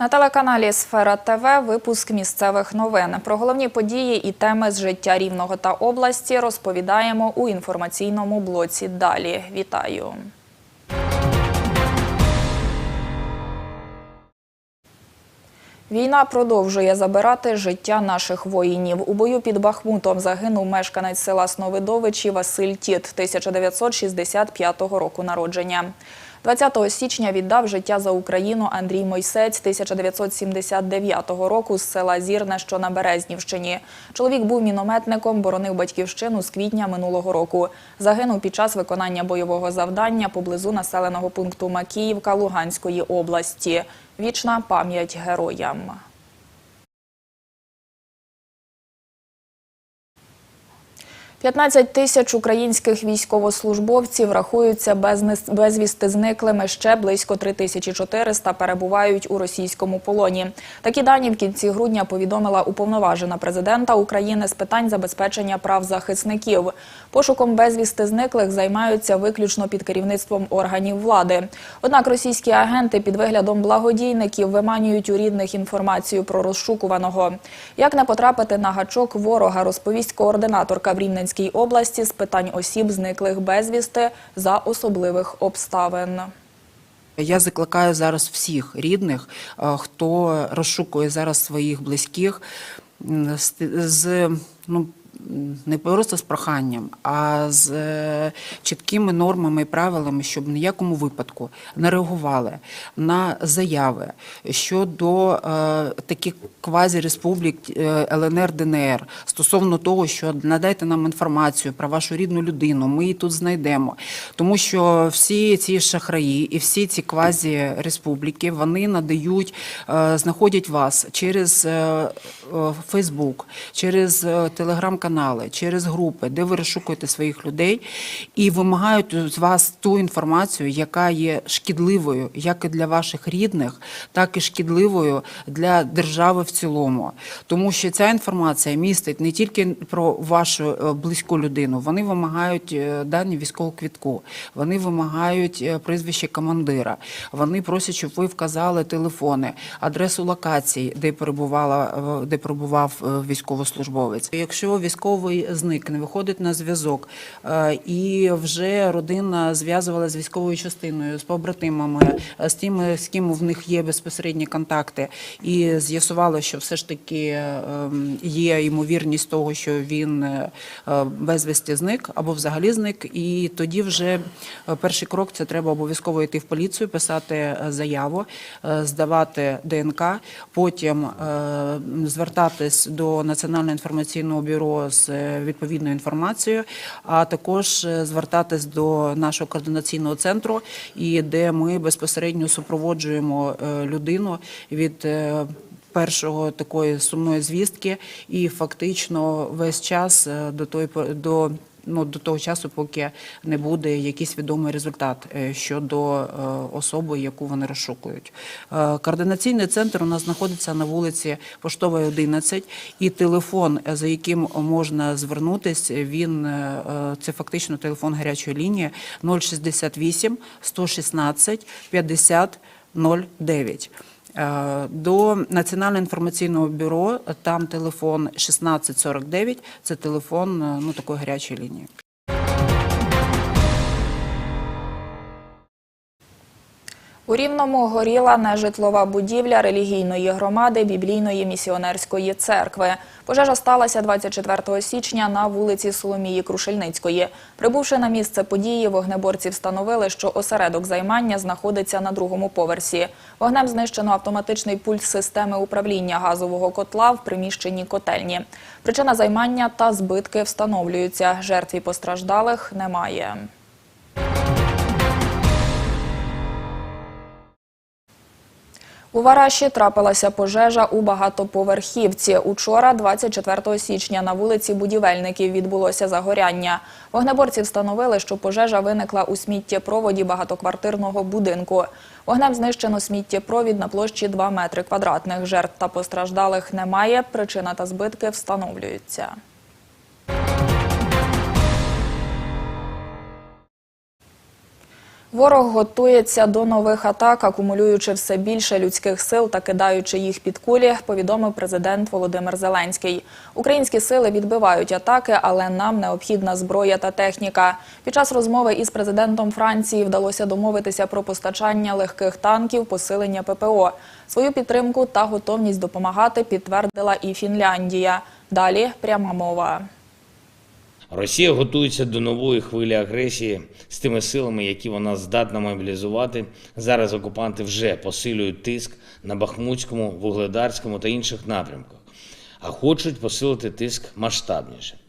На телеканалі Сфера ТВ випуск місцевих новин. Про головні події і теми з життя Рівного та області розповідаємо у інформаційному блоці. Далі вітаю. Війна продовжує забирати життя наших воїнів. У бою під Бахмутом загинув мешканець села Сновидовичі Василь Тіт 1965 року народження. 20 січня віддав життя за Україну Андрій Мойсець 1979 року з села Зірне, що на Березнівщині. Чоловік був мінометником, боронив батьківщину з квітня минулого року. Загинув під час виконання бойового завдання поблизу населеного пункту Макіївка Луганської області. Вічна пам'ять героям. – 15 тисяч українських військовослужбовців рахуються безвісти зниклими. Ще близько 3400 перебувають у російському полоні. Такі дані в кінці грудня повідомила уповноважена президента України з питань забезпечення прав захисників. Пошуком безвісти зниклих займаються виключно під керівництвом органів влади. Однак російські агенти під виглядом благодійників виманюють у рідних інформацію про розшукуваного. Як не потрапити на гачок ворога, розповість координаторка в Рівненській області з питань осіб, зниклих безвісти за особливих обставин. Я закликаю зараз всіх рідних, е, хто розшукує зараз своїх близьких з ну. Не просто з проханням, а з е, чіткими нормами і правилами, щоб в ніякому випадку не реагували на заяви щодо е, таких квазі-республік е, ЛНР ДНР стосовно того, що надайте нам інформацію про вашу рідну людину, ми її тут знайдемо. Тому що всі ці шахраї і всі ці квазі-республіки вони надають, знаходять вас через Фейсбук, через е, телеграм-канали, через групи, де ви розшукуєте своїх людей і вимагають з вас ту інформацію, яка є шкідливою як і для ваших рідних, так і шкідливою для держави в цілому. Тому що ця інформація містить не тільки про вашу е, близьку людину, вони вимагають е, дані військового квітку, вони вимагають е, прізвище командира, вони просять, щоб ви вказали телефони, адресу локації, де перебувала, де перебував військовослужбовець. Якщо військовий зник, не виходить на зв'язок, е, і вже родина зв'язувалася з військовою частиною, з побратимами, е, з тими, з ким в них є безпосередні контакти, і з'ясувало, що все ж таки ем, є ймовірність того, що він е, безвісті зник або взагалі зник. І тоді вже перший крок це треба обов'язково йти в поліцію, писати заяву, здавати ДНК, потім звертатись до Національного інформаційного бюро з е, відповідною інформацією, а також е, звертатись до нашого координаційного центру, і де ми безпосередньо супроводжуємо е, людину від. Першого такої сумної звістки, і фактично весь час до той до ну до того часу, поки не буде якийсь відомий результат е, щодо е, особи, яку вони розшукують. Е, Координаційний центр у нас знаходиться на вулиці Поштової 11, і телефон, за яким можна звернутись, він це фактично телефон гарячої лінії 068 116 50 09. Е, До Національного інформаційного бюро там телефон 1649, це телефон е, ну такої гарячої лінії. У Рівному горіла нежитлова будівля релігійної громади біблійної місіонерської церкви. Пожежа сталася 24 січня на вулиці Соломії Крушельницької. Прибувши на місце події, вогнеборці встановили, що осередок займання знаходиться на другому поверсі. Вогнем знищено автоматичний пульт системи управління газового котла в приміщенні котельні. Причина займання та збитки встановлюються. Жертв і постраждалих немає. У Вараші трапилася пожежа у багатоповерхівці. Учора, 24 січня, на вулиці Будівельників відбулося загоряння. Вогнеборці встановили, що пожежа виникла у сміттєпроводі багатоквартирного будинку. Вогнем знищено сміттєпровід на площі 2 метри квадратних. Жертв та постраждалих немає. Причина та збитки встановлюються. Ворог готується до нових атак, акумулюючи все більше людських сил та кидаючи їх під кулі, повідомив президент Володимир Зеленський. Українські сили відбивають атаки, але нам необхідна зброя та техніка. Під час розмови із президентом Франції вдалося домовитися про постачання легких танків, посилення ППО. Свою підтримку та готовність допомагати підтвердила і Фінляндія. Далі пряма мова. Росія готується до нової хвилі агресії з тими силами, які вона здатна мобілізувати. Зараз окупанти вже посилюють тиск на Бахмутському, Вугледарському та інших напрямках, а хочуть посилити тиск масштабніше.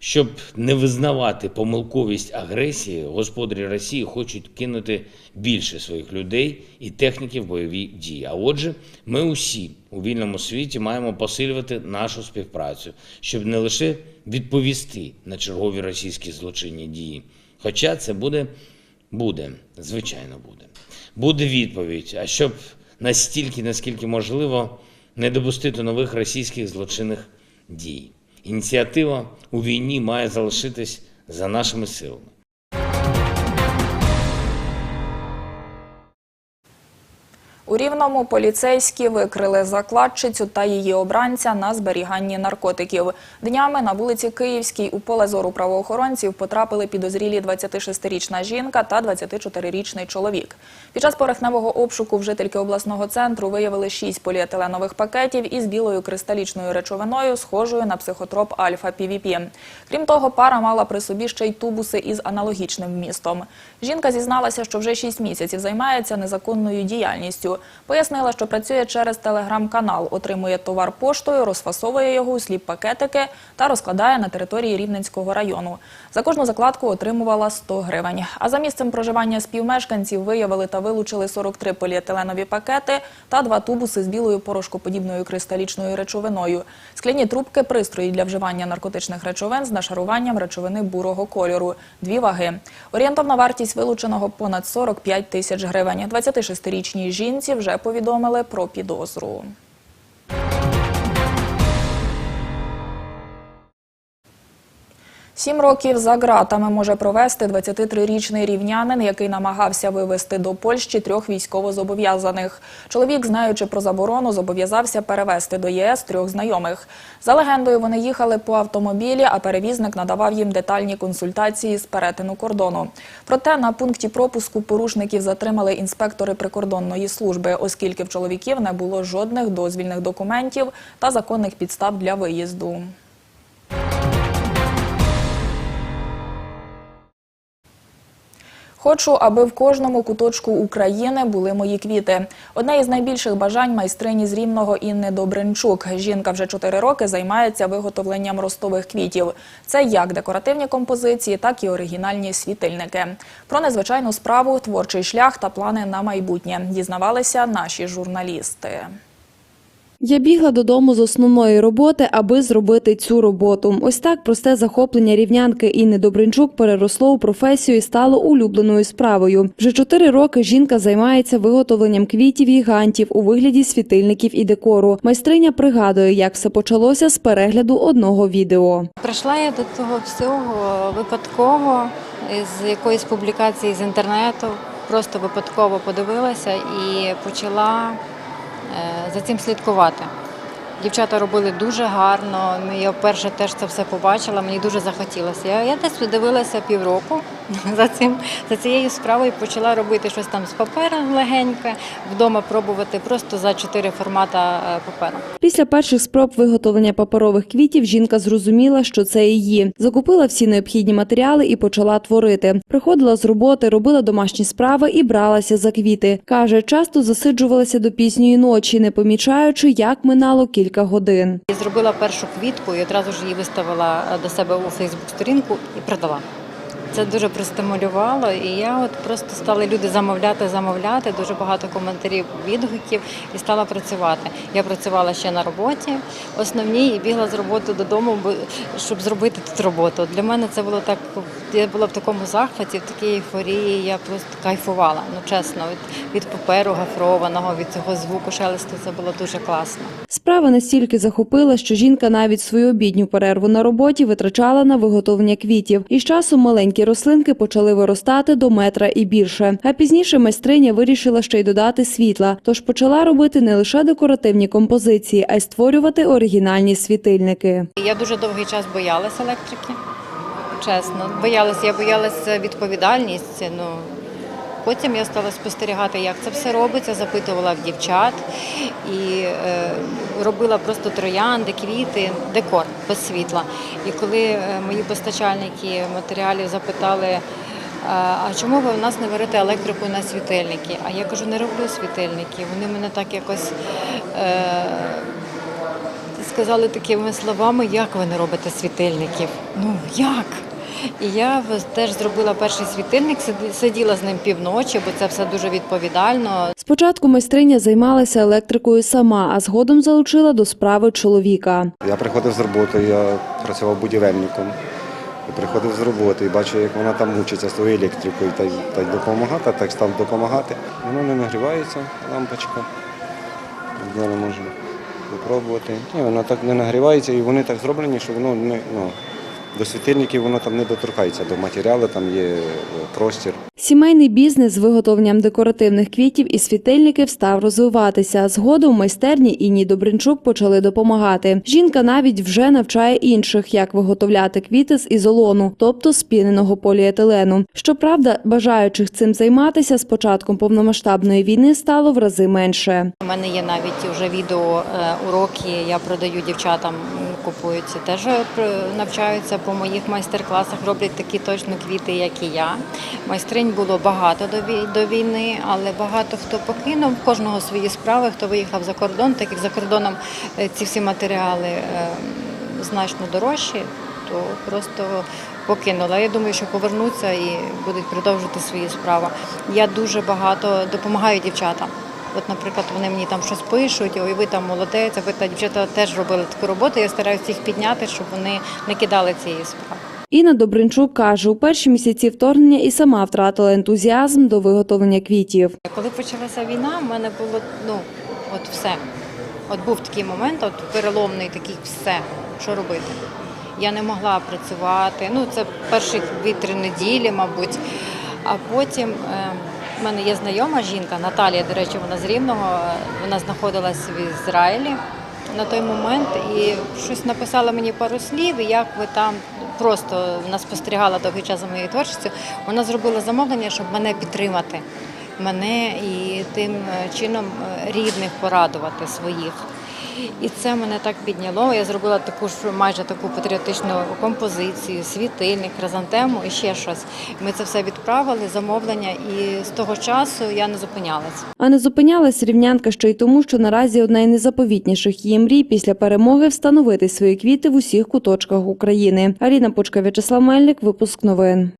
Щоб не визнавати помилковість агресії, господарі Росії хочуть кинути більше своїх людей і техніки в бойові дії. А отже, ми усі у вільному світі маємо посилювати нашу співпрацю, щоб не лише відповісти на чергові російські злочинні дії. Хоча це буде, буде, звичайно, буде. Буде відповідь. А щоб настільки, наскільки можливо, не допустити нових російських злочинних дій. Ініціатива у війні має залишитись за нашими силами. У Рівному поліцейські викрили закладчицю та її обранця на зберіганні наркотиків. Днями на вулиці Київській у поле зору правоохоронців потрапили підозрілі 26-річна жінка та 24-річний чоловік. Під час порохневого обшуку в жительки обласного центру виявили 6 поліетиленових пакетів із білою кристалічною речовиною, схожою на психотроп альфа-півіпі. Крім того, пара мала при собі ще й тубуси із аналогічним вмістом. Жінка зізналася, що вже 6 місяців займається незаконною діяльністю. Пояснила, що працює через телеграм-канал, отримує товар поштою, розфасовує його у сліп-пакетики та розкладає на території Рівненського району. За кожну закладку отримувала 100 гривень. А за місцем проживання співмешканців виявили та вилучили 43 поліетиленові пакети та два тубуси з білою порошкоподібною кристалічною речовиною. Скляні трубки, пристрої для вживання наркотичних речовин з нашаруванням речовини бурого кольору. Дві ваги. Орієнтовна вартість вилученого понад 45 тисяч гривень. 26-річній жінці вже повідомили про підозру. Сім років за ґратами може провести 23-річний рівнянин, який намагався вивезти до Польщі трьох військовозобов'язаних. Чоловік, знаючи про заборону, зобов'язався перевезти до ЄС трьох знайомих. За легендою, вони їхали по автомобілі, а перевізник надавав їм детальні консультації з перетину кордону. Проте на пункті пропуску порушників затримали інспектори прикордонної служби, оскільки в чоловіків не було жодних дозвільних документів та законних підстав для виїзду. Хочу, аби в кожному куточку України були мої квіти. Одне із найбільших бажань майстрині з Рівного Інни Добринчук. Жінка вже чотири роки займається виготовленням ростових квітів. Це як декоративні композиції, так і оригінальні світильники. Про незвичайну справу, творчий шлях та плани на майбутнє дізнавалися наші журналісти. Я бігла додому з основної роботи, аби зробити цю роботу. Ось так просте захоплення рівнянки Інни Добринчук переросло у професію і стало улюбленою справою. Вже чотири роки жінка займається виготовленням квітів гігантів у вигляді світильників і декору. Майстриня пригадує, як все почалося з перегляду одного відео. Прийшла я до того всього випадково з якоїсь публікації з інтернету. Просто випадково подивилася і почала за цим слідкувати. Дівчата робили дуже гарно. Я вперше теж це все побачила. Мені дуже захотілося. Я, я десь дивилася півроку за цим за цією справою. Почала робити щось там з папером легеньке, вдома пробувати просто за чотири формата е, паперу. Після перших спроб виготовлення паперових квітів жінка зрозуміла, що це її. Закупила всі необхідні матеріали і почала творити. Приходила з роботи, робила домашні справи і бралася за квіти. Каже, часто засиджувалася до пізньої ночі, не помічаючи, як минало кілька годин. Я зробила першу квітку і одразу ж її виставила е, до себе у Фейсбук-сторінку і продала. Це дуже простимулювало, і я от просто стали люди замовляти, замовляти, дуже багато коментарів, відгуків і стала працювати. Я працювала ще на роботі основній і бігла з роботи додому, щоб зробити тут роботу. Для мене це було так. Я була в такому захваті, в такій ейфорії. Я просто кайфувала. Ну чесно, від, від паперу гафрованого, від цього звуку шелесту це було дуже класно. Справа настільки захопила, що жінка навіть свою обідню перерву на роботі витрачала на виготовлення квітів. І з часом маленькі маленькі рослинки почали виростати до метра і більше. А пізніше майстриня вирішила ще й додати світла, тож почала робити не лише декоративні композиції, а й створювати оригінальні світильники. Я дуже довгий час боялася електрики. Чесно, боялася, я боялася відповідальність. Ну потім я стала спостерігати, як це все робиться, запитувала в дівчат і е, робила просто троянди, квіти, декор без світла. І коли е, мої постачальники матеріалів запитали. «А а чому ви у нас не берете електрику на світильники? А я кажу, не роблю світильники. Вони мене так якось е, сказали такими словами, як ви не робите світильників? Ну як? І я теж зробила перший світильник, сиділа з ним півночі, бо це все дуже відповідально. Спочатку майстриня займалася електрикою сама, а згодом залучила до справи чоловіка. Я приходив з роботи, я працював будівельником. І приходив з роботи і бачив, як вона там мучиться тою електрикою, та й, та й допомагати, так став допомагати. Воно не нагрівається, лампочка. Я не можу спробувати. Ні, вона так не нагрівається і вони так зроблені, що воно не ну, до світильників воно там не доторкається, до матеріалу там є е, простір. Сімейний бізнес з виготовленням декоративних квітів і світильників став розвиватися. Згодом майстерні Інні Добринчук почали допомагати. Жінка навіть вже навчає інших, як виготовляти квіти з ізолону, тобто спіненого поліетилену. Щоправда, бажаючих цим займатися з початком повномасштабної війни стало в рази менше. У мене є навіть вже відео е, уроки, я продаю дівчатам, купуються, теж е, по моїх майстер-класах, роблять такі точно квіти, як і я. Майстринь було багато до війни, але багато хто покинув, кожного свої справи, хто виїхав за кордон, так як за кордоном е, ці всі матеріали е, значно дорожчі, то просто покинула. Я думаю, що повернуться і будуть продовжувати свої справи. Я дуже багато допомагаю дівчатам. От, наприклад, вони мені там щось пишуть, ой, ви там молодець, ви та дівчата теж робили таку роботу. Я стараюся їх підняти, щоб вони не кидали цієї справи. Інна Добринчук каже, у перші місяці вторгнення і сама втратила ентузіазм до виготовлення квітів. Коли почалася війна, в мене було ну от все. От був такий момент, от переломний такий все, що робити. Я не могла працювати. Ну, це перші дві-три неділі, мабуть. А потім в мене є знайома жінка, Наталія, до речі, вона з Рівного, вона знаходилась в Ізраїлі на той момент і щось написала мені пару слів, і як ви там просто вона спостерігала довгий час за моєю творчістю. Вона зробила замовлення, щоб мене підтримати, мене і тим е, чином е, рідних порадувати своїх. І це мене так підняло. Я зробила таку ж майже таку патріотичну композицію, світильник, хризантему і ще щось. Ми це все відправили, замовлення, і з того часу я не зупинялась. А не зупинялась рівнянка ще й тому, що наразі одна із найзаповітніших її мрій після перемоги встановити свої квіти в усіх куточках України. Аліна Почка, В'ячеслав Мельник, випуск новин.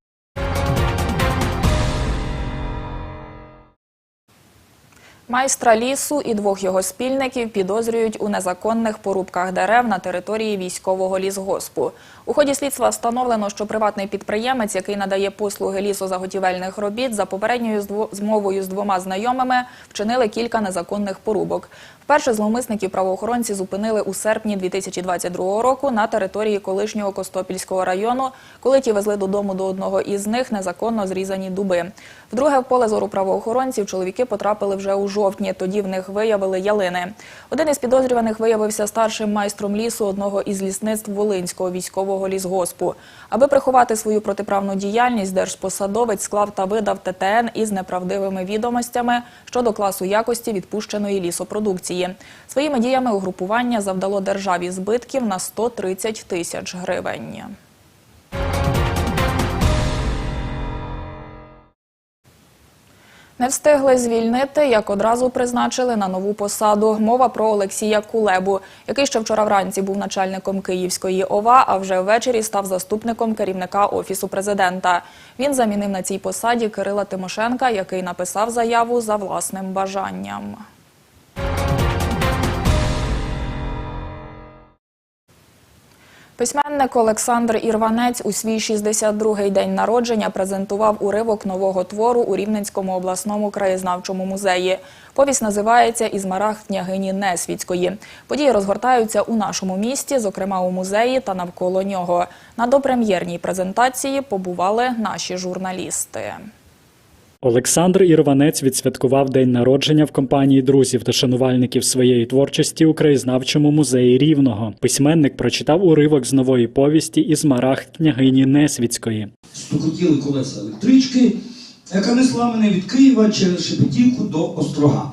Майстра лісу і двох його спільників підозрюють у незаконних порубках дерев на території військового лісгоспу. У ході слідства встановлено, що приватний підприємець, який надає послуги лісозаготівельних робіт, за попередньою змовою з двома знайомими вчинили кілька незаконних порубок. Вперше зловмисників правоохоронці зупинили у серпні 2022 року на території колишнього Костопільського району, коли ті везли додому до одного із них незаконно зрізані дуби. Вдруге, в поле зору правоохоронців чоловіки потрапили вже у жовтні. Тоді в них виявили ялини. Один із підозрюваних виявився старшим майстром лісу одного із лісництв Волинського військового лісгоспу. Аби приховати свою протиправну діяльність, держпосадовець склав та видав ТТН із неправдивими відомостями щодо класу якості відпущеної лісопродукції. Своїми діями угрупування завдало державі збитків на 130 тисяч гривень. Не встигли звільнити, як одразу призначили на нову посаду. Мова про Олексія Кулебу, який ще вчора вранці був начальником Київської ОВА, а вже ввечері став заступником керівника офісу президента. Він замінив на цій посаді Кирила Тимошенка, який написав заяву за власним бажанням. Письменник Олександр Ірванець у свій 62-й день народження презентував уривок нового твору у Рівненському обласному краєзнавчому музеї. Повість називається «Із марах княгині Несвіцької». Події розгортаються у нашому місті, зокрема у музеї та навколо нього. На допрем'єрній презентації побували наші журналісти. Олександр Ірванець відсвяткував день народження в компанії друзів та шанувальників своєї творчості у краєзнавчому музеї Рівного. Письменник прочитав уривок з нової повісті із марах княгині Несвіцької. стукотіли колеса електрички, яка несла мене від Києва через Шепетівку до Острога.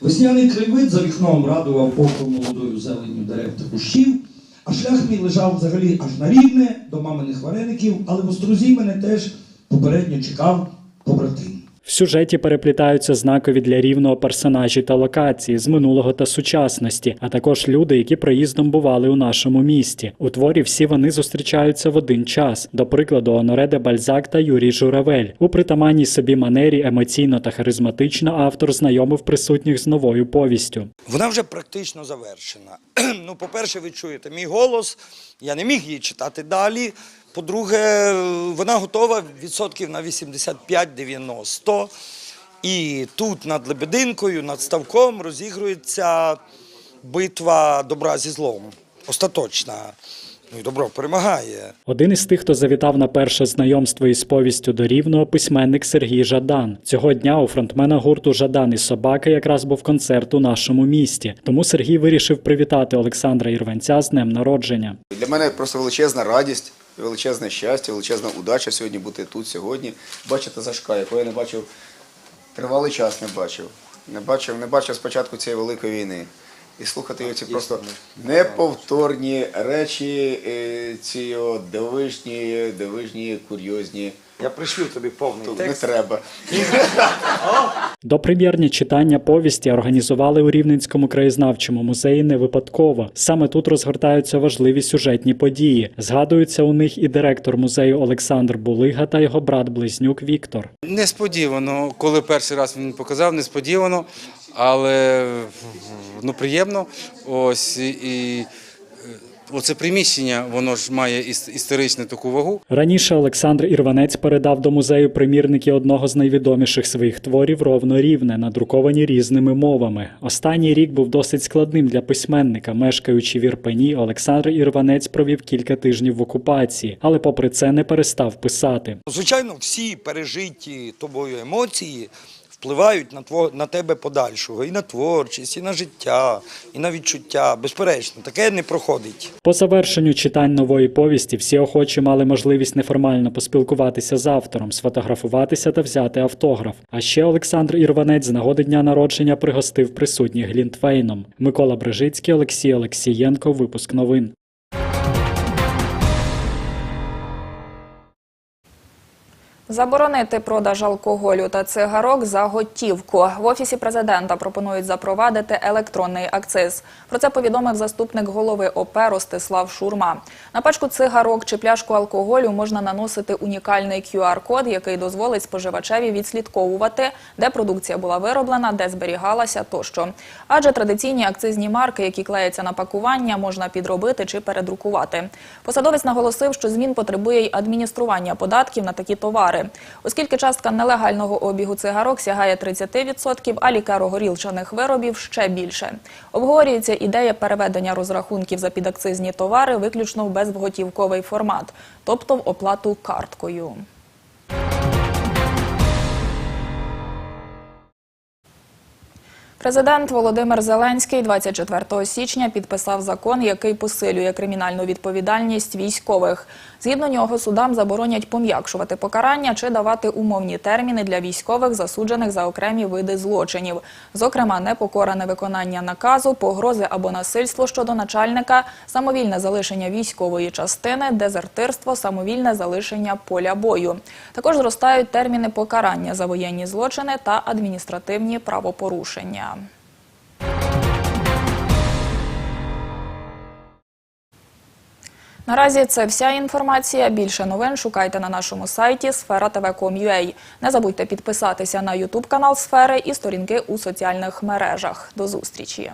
Весняний краєвид за вікном радував око молодою зеленню дерев та кущів, а шлях мій лежав взагалі аж на рівне до маминих вареників, але в Острозі мене теж попередньо чекав побратим. В сюжеті переплітаються знакові для рівного персонажі та локації з минулого та сучасності, а також люди, які проїздом бували у нашому місті. У творі всі вони зустрічаються в один час. До прикладу, Оноре де Бальзак та Юрій Журавель. У притаманній собі манері емоційно та харизматично автор знайомив присутніх з новою повістю. Вона вже практично завершена. Ну, по-перше, ви чуєте мій голос, я не міг її читати далі. По-друге, вона готова відсотків на 85-90. І тут над Лебединкою, над ставком розігрується битва добра зі злом. Остаточна. Ну і добро перемагає. Один із тих, хто завітав на перше знайомство із повістю до рівного, письменник Сергій Жадан. Цього дня у фронтмена гурту Жадан і собаки якраз був концерт у нашому місті. Тому Сергій вирішив привітати Олександра Ірванця з днем народження. Для мене просто величезна радість, величезне щастя, величезна удача сьогодні бути тут сьогодні. Бачити Сашка, якого я не бачив тривалий час не бачив. Не бачив, не бачив спочатку цієї великої війни. І слухати його ці просто неповторні речі, е, ці дивижні, дивижні, курйозні. Я пришлю тобі повний Тут не треба. Допрем'єрні читання повісті організували у Рівненському краєзнавчому музеї не випадково. Саме тут розгортаються важливі сюжетні події. Згадуються у них і директор музею Олександр Булига та його брат-близнюк Віктор. Несподівано, коли перший раз він показав, несподівано, але ну, приємно. Ось і оце приміщення, воно ж має іс- історичну таку вагу. Раніше Олександр Ірванець передав до музею примірники одного з найвідоміших своїх творів ровно рівне, надруковані різними мовами. Останній рік був досить складним для письменника. Мешкаючи в Ірпені, Олександр Ірванець провів кілька тижнів в окупації, але попри це не перестав писати. Звичайно, всі пережиті тобою емоції впливають на, тво, на тебе подальшого. І на творчість, і на життя, і на відчуття. Безперечно, таке не проходить. По завершенню читань нової повісті всі охочі мали можливість неформально поспілкуватися з автором, сфотографуватися та взяти автограф. А ще Олександр Ірванець з нагоди дня народження пригостив присутніх Глінтвейном. Микола Брижицький, Олексій Олексієнко. Випуск новин. Заборонити продаж алкоголю та цигарок за готівку. В офісі президента пропонують запровадити електронний акциз. Про це повідомив заступник голови ОП Ростислав Шурма. На пачку цигарок чи пляшку алкоголю можна наносити унікальний QR-код, який дозволить споживачеві відслідковувати, де продукція була вироблена, де зберігалася тощо. Адже традиційні акцизні марки, які клеяться на пакування, можна підробити чи передрукувати. Посадовець наголосив, що змін потребує й адміністрування податків на такі товари. Оскільки частка нелегального обігу цигарок сягає 30%, а лікаро-горілчаних виробів ще більше. Обговорюється ідея переведення розрахунків за підакцизні товари виключно в безготівковий формат, тобто в оплату карткою. Президент Володимир Зеленський 24 січня підписав закон, який посилює кримінальну відповідальність військових. Згідно нього, судам заборонять пом'якшувати покарання чи давати умовні терміни для військових, засуджених за окремі види злочинів, зокрема, непокора невиконання наказу, погрози або насильство щодо начальника, самовільне залишення військової частини, дезертирство, самовільне залишення поля бою. Також зростають терміни покарання за воєнні злочини та адміністративні правопорушення. Наразі це вся інформація. Більше новин шукайте на нашому сайті sfera.tv.com.ua. Не забудьте підписатися на Ютуб канал Сфери і сторінки у соціальних мережах. До зустрічі!